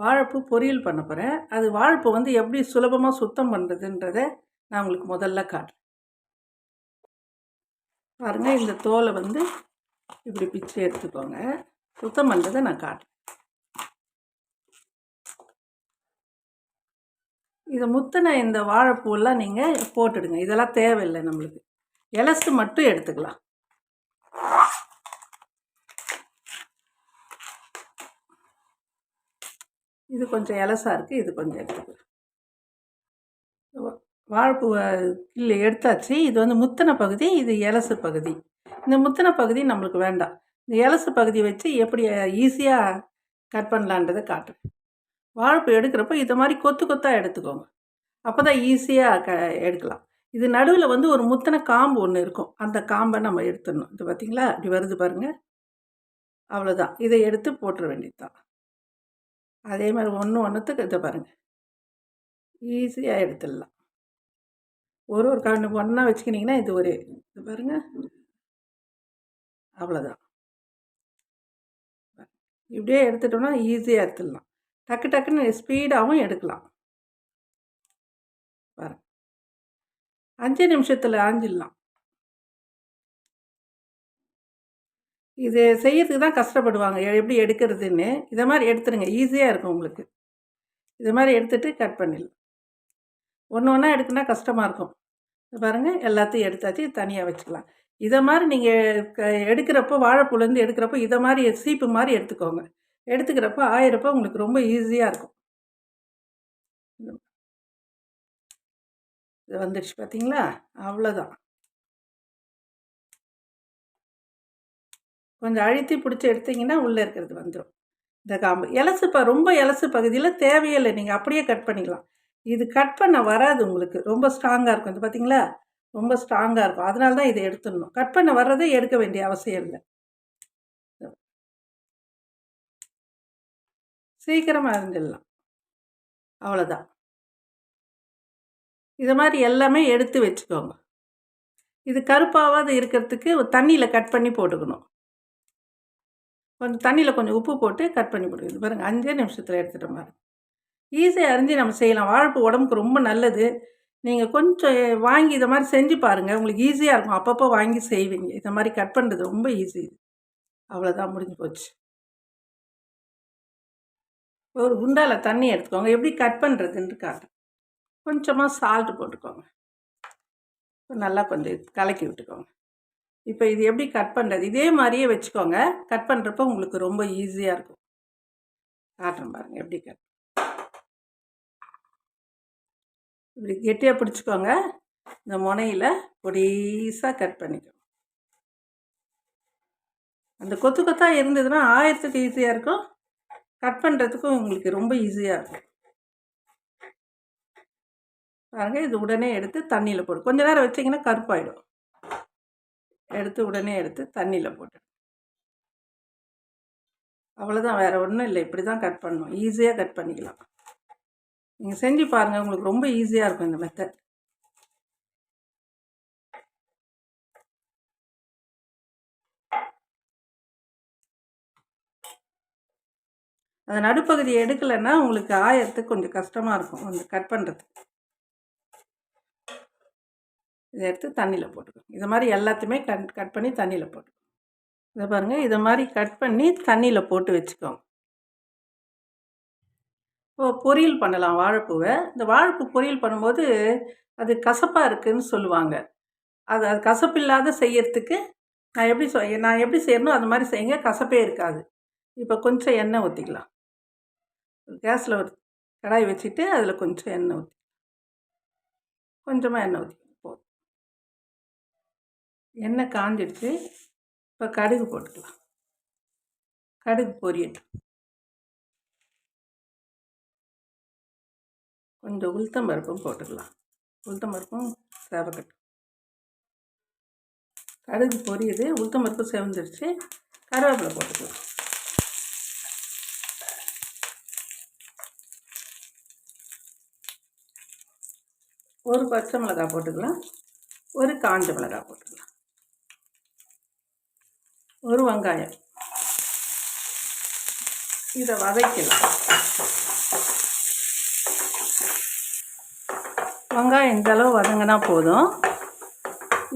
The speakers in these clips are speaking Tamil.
வாழைப்பூ பொரியல் பண்ண போகிறேன் அது வாழைப்பூ வந்து எப்படி சுலபமாக சுத்தம் பண்ணுறதுன்றதை நான் உங்களுக்கு முதல்ல காட்டுறேன். பாருங்கள் இந்த தோலை வந்து இப்படி பிச்சு எடுத்துக்கோங்க. சுத்தம் பண்ணுறதை நான் காட்டுறேன். இதை முத்தின இந்த வாழைப்பூலாம் நீங்கள் போட்டுடுங்க. இதெல்லாம் தேவையில்லை நம்மளுக்கு. எலஸ்ட்டு மட்டும் எடுத்துக்கலாம். இது கொஞ்சம் எலசாக இருக்குது இது கொஞ்சம் எடுத்துக்கிறேன் வாழைப்பூவை கிள்ளி எடுத்தாச்சு. இது வந்து முத்தின பகுதி இது எலசு பகுதி. இந்த முத்தின பகுதி நம்மளுக்கு வேண்டாம். இந்த எலசு பகுதி வச்சு எப்படி ஈஸியாக கட் பண்ணலான்றதை காட்டுறேன். வாழைப்பூ எடுக்கிறப்போ இதை மாதிரி கொத்து கொத்தாக எடுத்துக்கோங்க. அப்போ தான் ஈஸியாக க எடுக்கலாம். இது நடுவில் வந்து ஒரு முத்தின காம்பு ஒன்று இருக்கும். அந்த காம்பை நம்ம எடுத்துடணும். இது பார்த்திங்களா இப்படி வருது பாருங்கள் அவ்வளோதான் இதை எடுத்து போட்டுற வேண்டியது தான் அதே மாதிரி ஒன்று ஒன்றுத்துக்கு இதை பாருங்கள் ஈஸியாக எடுத்துடலாம். ஒரு ஒரு கண்ணு ஒன்றா வச்சுக்கினிங்கன்னா இது ஒரு இது பாருங்கள் அவ்வளோதான் இப்படியே எடுத்துட்டோம்னா ஈஸியாக எடுத்துடலாம். டக்கு டக்குன்னு ஸ்பீடாகவும் எடுக்கலாம். பாருங்க. அஞ்சு நிமிஷத்தில் ஆஞ்சிடலாம் இது செய்யறதுக்கு தான் கஷ்டப்படுவாங்க. எப்படி எடுக்கிறதுன்னு. இதை மாதிரி எடுத்துருங்க. ஈஸியாக இருக்கும் உங்களுக்கு. இது மாதிரி எடுத்துகிட்டு கட் பண்ணிடலாம். ஒன்று ஒன்றா எடுக்குன்னா கஷ்டமாக இருக்கும். பாருங்கள் எல்லாத்தையும் எடுத்தாச்சு. தனியாக வச்சுக்கலாம். இதை மாதிரி நீங்கள் க எடுக்கிறப்போ வாழைப்பூலேருந்து எடுக்கிறப்போ இதை மாதிரி சீப்பு மாதிரி எடுத்துக்கோங்க. எடுத்துக்கிறப்போ ஆயிரப்போ உங்களுக்கு ரொம்ப ஈஸியாக இருக்கும். இது வந்துடுச்சு பார்த்தீங்களா அவ்வளோதான் கொஞ்சம் அழுத்தி பிடிச்சி எடுத்திங்கன்னா உள்ளே இருக்கிறது வந்துடும் இந்த காம்பு. எலசு ப ரொம்ப எலசு பகுதியில் தேவையில்லை நீங்கள் அப்படியே கட் பண்ணிக்கலாம். இது கட் பண்ண வராது உங்களுக்கு. ரொம்ப ஸ்ட்ராங்காக இருக்கும். இது பார்த்தீங்களா ரொம்ப ஸ்ட்ராங்காக இருக்கும். அதனால தான் இதை எடுத்துடணும். கட் பண்ண வர்றதே எடுக்க வேண்டிய அவசியம் இல்லை. சீக்கிரமாக அறிஞ்சிடலாம் அவ்வளோதான் இது மாதிரி எல்லாமே எடுத்து வச்சுக்கோங்க. இது கருப்பாவது இருக்கிறதுக்கு தண்ணியில் கட் பண்ணி போட்டுக்கணும். கொஞ்சம் தண்ணியில் கொஞ்சம் உப்பு போட்டு கட் பண்ணி போட்டுக்கணும். பாருங்கள் அஞ்சே நிமிஷத்தில் எடுத்துகிட்ட மாதிரி ஈஸியாக அரிஞ்சு நம்ம செய்யலாம். வாழைப்பூ உடம்புக்கு ரொம்ப நல்லது. நீங்கள் கொஞ்சம் வாங்கி இதை மாதிரி செஞ்சு பாருங்கள் உங்களுக்கு ஈஸியாக இருக்கும். அப்பப்போ வாங்கி செய்வீங்க. இதை மாதிரி கட் பண்ணுறது ரொம்ப ஈஸி. அவ்வளோதான் முடிஞ்சு போச்சு. ஒரு குண்டாவில் தண்ணி எடுத்துக்கோங்க. எப்படி கட் பண்ணுறதுன்ட்டு காட்டும் கொஞ்சமாக சால்ட்டு போட்டுக்கோங்க. நல்லா கொஞ்சம் கலக்கி விட்டுக்கோங்க. இப்போ இது எப்படி கட் பண்ணுறது இதே மாதிரியே வச்சுக்கோங்க. கட் பண்ணுறப்போ உங்களுக்கு ரொம்ப ஈஸியாக இருக்கும். காட்டுறேன் பாருங்கள் எப்படி கட் இப்படி கெட்டியாக பிடிச்சிக்கோங்க. இந்த முனையில் பொடிசாக கட் பண்ணிக்கணும் அந்த கொத்து கொத்தாக இருந்ததுன்னா ஆயிரத்துக்கு ஈஸியாக இருக்கும். கட் பண்ணுறதுக்கும் உங்களுக்கு ரொம்ப ஈஸியாக இருக்கும். பாருங்கள் இது உடனே எடுத்து தண்ணியில் போடும் கொஞ்ச நேரம் வச்சிங்கன்னா கருப்பாயிடும். எடுத்து உடனே எடுத்து தண்ணியில் போட்டு அவ்வளோதான் வேறு ஒன்றும் இல்லை. இப்படி தான் கட் பண்ணணும் ஈஸியாக கட் பண்ணிக்கலாம். நீங்கள் செஞ்சு பாருங்கள் உங்களுக்கு ரொம்ப ஈஸியாக இருக்கும் இந்த மெத்தட் அந்த நடுப்பகுதியை எடுக்கலைன்னா உங்களுக்கு ஆயத்துக்கு கொஞ்சம் கஷ்டமாக இருக்கும். அந்த கட் பண்ணுறதுக்கு இதை எடுத்து தண்ணியில் போட்டுக்கணும். இது மாதிரி எல்லாத்தையுமே கட் கட் பண்ணி தண்ணியில் போட்டுக்கணும். இதை பாருங்கள் இதை மாதிரி கட் பண்ணி தண்ணியில் போட்டு வச்சுக்கோங்க. ஓ பொரியல் பண்ணலாம் வாழைப்பூவை. இந்த வாழைப்பூ பொரியல் பண்ணும்போது அது கசப்பாக இருக்குதுன்னு சொல்லுவாங்க. அது அது கசப்பில்லாத செய்யறதுக்கு நான் எப்படி சொ நான் எப்படி செய்யணும் அது மாதிரி செய்யுங்க கசப்பே இருக்காது. இப்போ கொஞ்சம் எண்ணெய் ஊற்றிக்கலாம் கேஸில் ஒரு கடாய் வச்சுட்டு அதில் கொஞ்சம் எண்ணெய் ஊற்றி கொஞ்சமாக எண்ணெய் ஊற்றி எண்ணெய் காஞ்சிடுச்சு. இப்போ கடுகு போட்டுக்கலாம். கடுகு பொரியட்டும். கொஞ்சம் உளுத்தம் பருப்பும் போட்டுக்கலாம். உளுத்தம் பருப்பும் சேவக்கட்டும். கடுகு பொரியுது. உளுத்தம் பருப்பு செவந்துருச்சு. கருவேப்பிலை போட்டுக்கலாம். ஒரு பச்சை மிளகாய் போட்டுக்கலாம். ஒரு காஞ்ச மிளகாய் போட்டுக்கலாம். ஒரு வெங்காயம். இதை வதக்கலாம் வெங்காயம் இந்த அளவு வதங்கினா போதும்.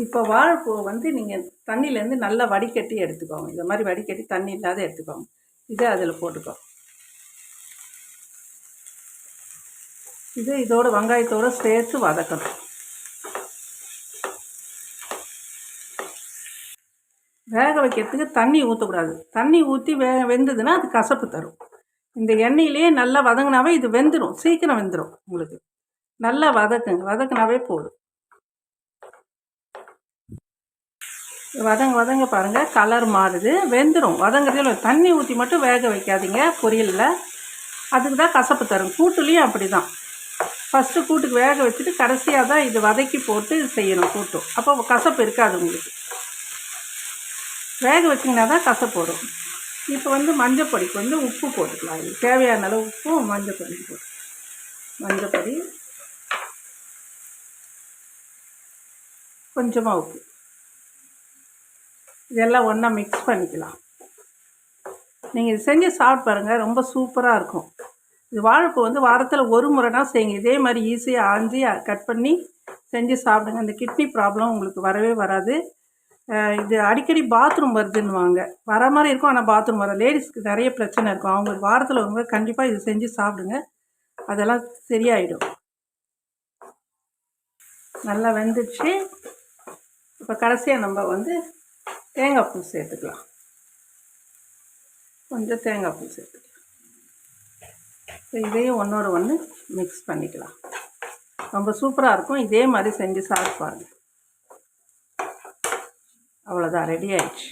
இப்போ வாழைப்பூ வந்து நீங்கள் தண்ணியிலேருந்து நல்லா வடிகட்டி எடுத்துக்கோங்க. இந்த மாதிரி வடிகட்டி தண்ணி இல்லாத எடுத்துக்கோங்க. இதை அதில் போட்டுக்கோ. இது இதோட வெங்காயத்தோடு சேர்த்து வதக்கணும். வேக வைக்கிறதுக்கு தண்ணி ஊற்றக்கூடாது தண்ணி ஊற்றி வே வெந்ததுன்னா அது கசப்பு தரும். இந்த எண்ணெயிலே நல்லா வதங்கினாவே இது வெந்துடும் சீக்கிரம் வெந்துடும் உங்களுக்கு. நல்லா வதக்குங்க வதக்குனாவே போதும். வதங்க வதங்க பாருங்கள் கலர் மாறுது. வெந்துடும் வதங்குறதுல தண்ணி ஊற்றி மட்டும் வேக வைக்காதீங்க. பொரியலில் அதுக்கு தான் கசப்பு தரும். கூட்டுலேயும் அப்படி தான் ஃபஸ்ட்டு கூட்டுக்கு வேக வச்சுட்டு கடைசியாக தான் இது வதக்கி போட்டு செய்யணும் கூட்டும். அப்போ கசப்பு இருக்காது உங்களுக்கு. வேக வச்சிங்கன்னா தான் கசப்போடும் இப்போ வந்து மஞ்சப்பொடிக்கு வந்து உப்பு போட்டுக்கலாம். இது தேவையான அளவு உப்பும் மஞ்சப்பொடி போட்டு. மஞ்சப்பொடி கொஞ்சமாக உப்பு. இதெல்லாம் ஒன்றா மிக்ஸ் பண்ணிக்கலாம். நீங்கள் இது செஞ்சு சாப்பிட்டு பாருங்கள் ரொம்ப சூப்பராக இருக்கும். இது வாழைப்பூ வந்து வாரத்தில் ஒரு முறைனா செய்யுங்க. இதே மாதிரி ஈஸியாக ஆஞ்சி கட் பண்ணி செஞ்சு சாப்பிடுங்க. அந்த கிட்னி ப்ராப்ளம் உங்களுக்கு வரவே வராது. இது அடிக்கடி பாத்ரூம் வருதுன்னுவாங்க. வர மாதிரி இருக்கும் ஆனால் பாத்ரூம் வர லேடிஸ்க்கு நிறைய பிரச்சனை இருக்கும். அவங்க வாரத்தில் ஒரு முறை கண்டிப்பாக இது செஞ்சு சாப்பிடுங்க. அதெல்லாம் சரியாயிடும். நல்லா வெந்துடுச்சு. இப்போ கடைசியாக நம்ம வந்து தேங்காய் பூ சேர்த்துக்கலாம். கொஞ்சம் தேங்காய் பூ சேர்த்துக்கலாம். இப்போ இதையும் ஒன்றோட ஒன்று மிக்ஸ் பண்ணிக்கலாம். ரொம்ப சூப்பராக இருக்கும். இதே மாதிரி செஞ்சு சாப்பிட்டு பாருங்கள் அவ்வளோதான் ரெடி ஆயிடுச்சு.